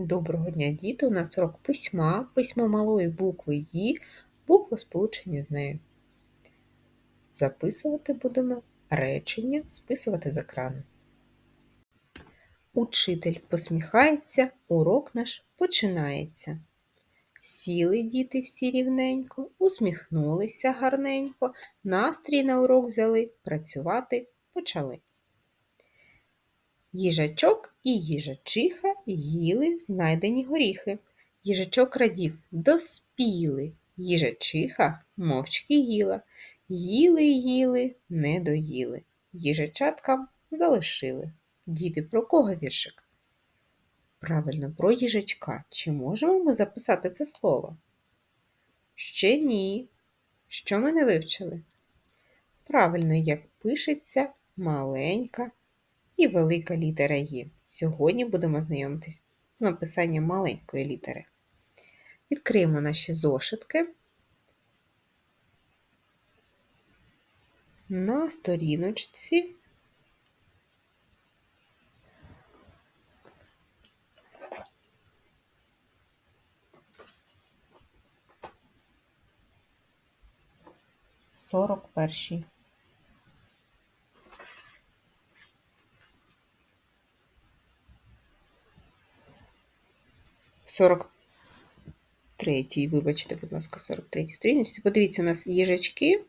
Доброго дня, діти! У нас урок письма, письмо малої букви «Ї», буква сполучення з нею. Записувати будемо речення, списувати з екрану. Учитель посміхається, урок наш починається. Сіли діти всі рівненько, усміхнулися гарненько, настрій на урок взяли, працювати почали. Їжачок і їжачиха їли знайдені горіхи. Їжачок радів доспіли. Їжачиха мовчки їла. Їли, їли, не доїли. Їжачаткам залишили. Діти, про кого віршик? Правильно, про їжачка. Чи можемо ми записати це слово? Ще ні. Що ми не вивчили? Правильно, як пишеться маленька і велика літера Є. Сьогодні будемо знайомитись з написанням маленької літери. Відкриємо наші зошитки. На сторіночці сорок першій. 43-й, вибачте, будь ласка, 43-й сторінці. Подивіться, у нас їжачки.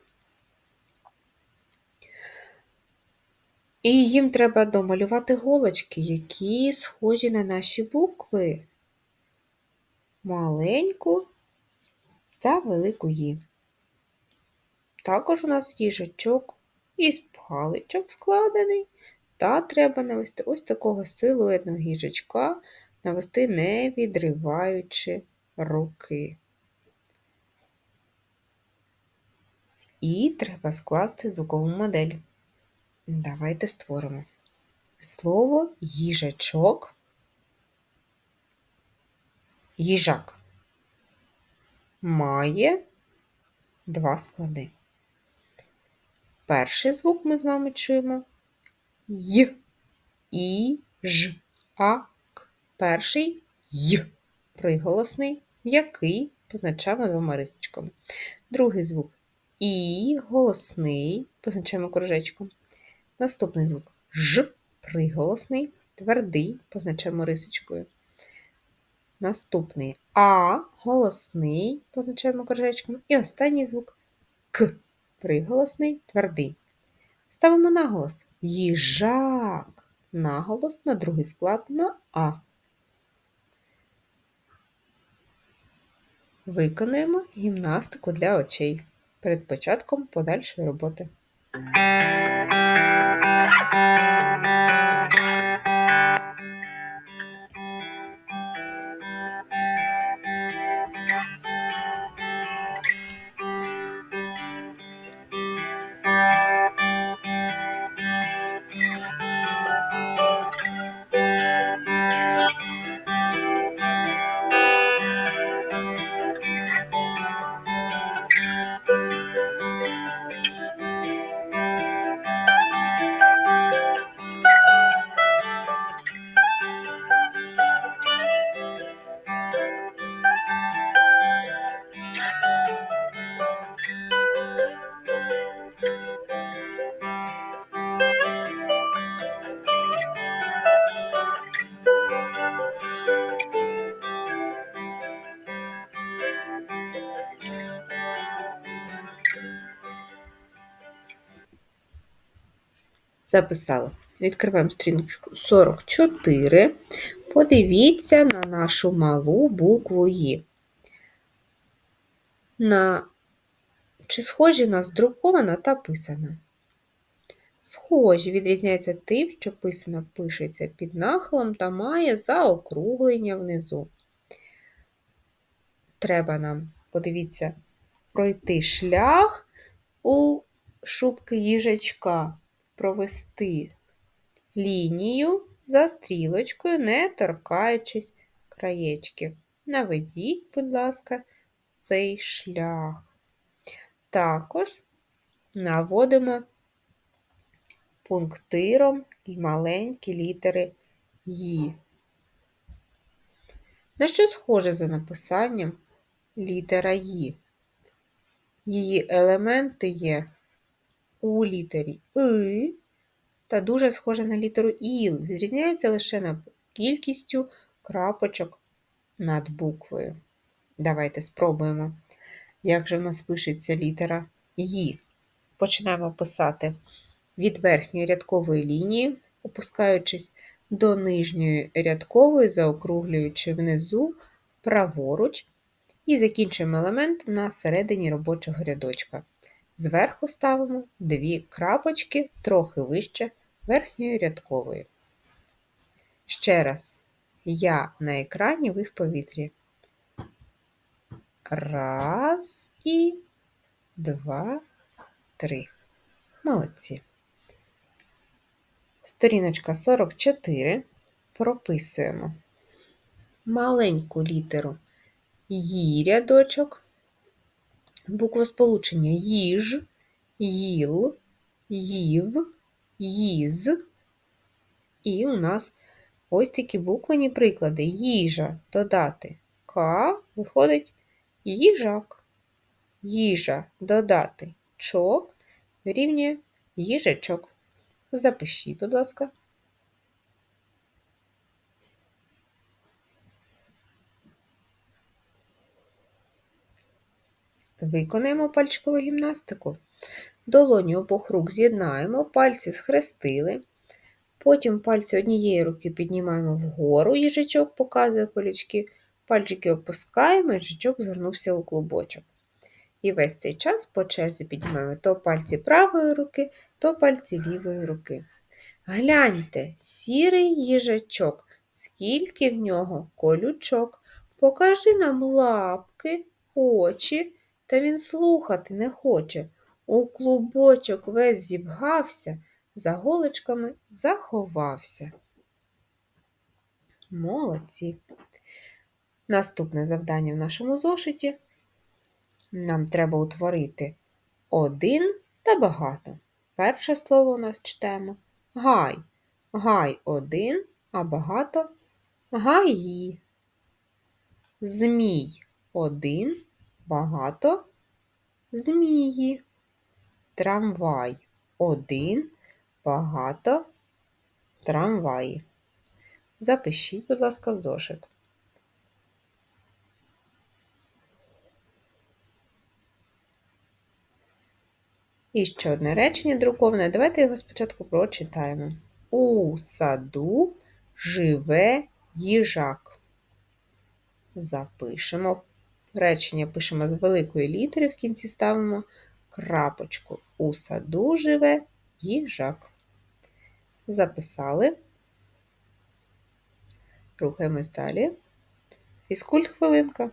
І їм треба домалювати голочки, які схожі на наші букви. Маленьку та велику «Ї». Також у нас їжачок із паличок складений, та треба навести ось такого силуетного їжачка навести, не відриваючи руки. І треба скласти звукову модель. Давайте створимо. Слово їжачок, їжак має два склади. Перший звук ми з вами чуємо Й, І, Ж, А, Перший й приголосний, м'який, позначаємо двома рисочками. Другий звук І голосний, позначаємо кружечком. Наступний звук Ж приголосний, твердий, позначаємо рисочкою. Наступний А голосний, позначаємо кружечком. І останній звук К приголосний, твердий. Ставимо наголос їжак. Наголос на другий склад на А. Виконуємо гімнастику для очей перед початком подальшої роботи. Записали. Відкриваємо стріночку 44. Подивіться на нашу малу букву «Ї». На... Чи схожі у нас друкована та писана? Схожі відрізняється тим, що писана пишеться під нахилом та має заокруглення внизу. Треба нам, подивіться, пройти шлях у шубки їжачка провести лінію за стрілочкою, не торкаючись краєчків. Наведіть, будь ласка, цей шлях. Також наводимо пунктиром маленькі літери «Ї». На що схоже за написанням літера «І»? Її елементи є у літері «и» та дуже схожа на літеру «іл». Відрізняється лише на кількістю крапочок над буквою. Давайте спробуємо, як же в нас пишеться літера «Ї». Починаємо писати від верхньої рядкової лінії, опускаючись до нижньої рядкової, заокруглюючи внизу праворуч, і закінчуємо елемент на середині робочого рядочка. Зверху ставимо дві крапочки трохи вище верхньої рядкової. Ще раз, я на екрані, ви в повітрі. Раз і два, три. Молодці. Сторіночка 44. Прописуємо маленьку літеру Ї рядочок, буквосполучення їж, їл, їв, їз. І у нас ось такі буквені приклади. Їжа додати К виходить їжак. Їжа додати чок дорівнює їжачок. Запишіть, будь ласка. Виконаємо пальчикову гімнастику. Долоні обох рук з'єднаємо, пальці схрестили. Потім пальці однієї руки піднімаємо вгору, їжачок показує колючки, пальчики опускаємо, їжачок згорнувся у клубочок. І весь цей час по черзі піднімаємо то пальці правої руки, то пальці лівої руки. Гляньте, сірий їжачок, скільки в нього колючок. Покажи нам лапки, очі, та він слухати не хоче. У клубочок весь зібгався, за голочками заховався. Молодці. Наступне завдання в нашому зошиті. Нам треба утворити один та багато. Перше слово у нас читаємо гай. Гай один, а багато гаї. Змій один, багато змії. Трамвай один, багато трамваї. Запишіть, будь ласка, в зошит. І ще одне речення друковане. Давайте його спочатку прочитаємо. У саду живе їжак. Запишемо. Речення пишемо з великої літери, в кінці ставимо крапочку. У саду живе їжак. Записали. Рухаємось далі. Фізкульт хвилинка.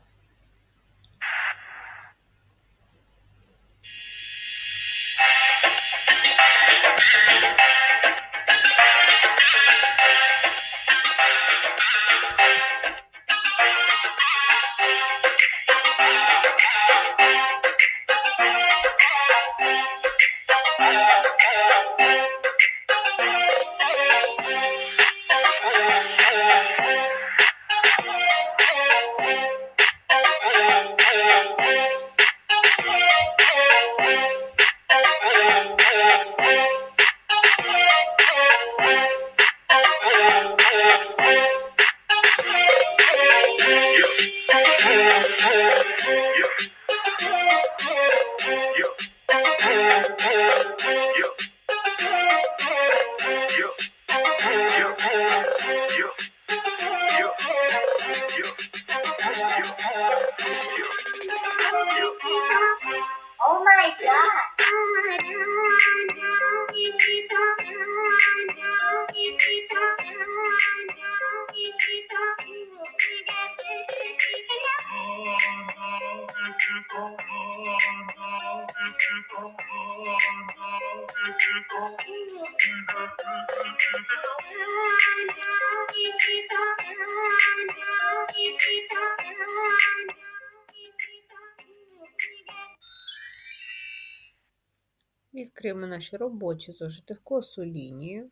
Відкриємо наші робочі зошити в косу лінію.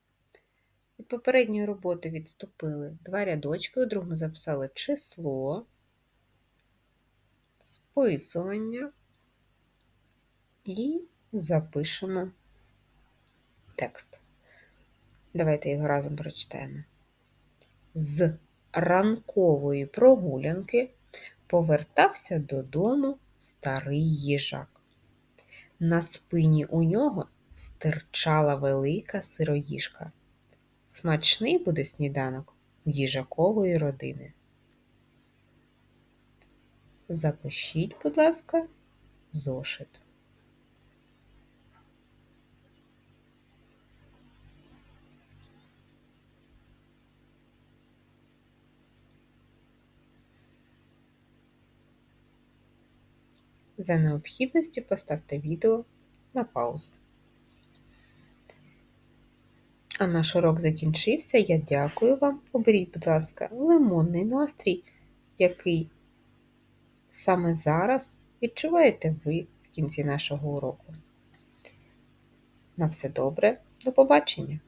Від попередньої роботи відступили два рядочки, у другому записали число, списування і запишемо текст. Давайте його разом прочитаємо. З ранкової прогулянки повертався додому старий їжак. На спині у нього стирчала велика сироїжка. Смачний буде сніданок у їжакової родини. Запишіть, будь ласка, зошит. За необхідності поставте відео на паузу. А наш урок закінчився. Я дякую вам. Оберіть, будь ласка, лимонний настрій, який саме зараз відчуваєте ви в кінці нашого уроку. На все добре, до побачення!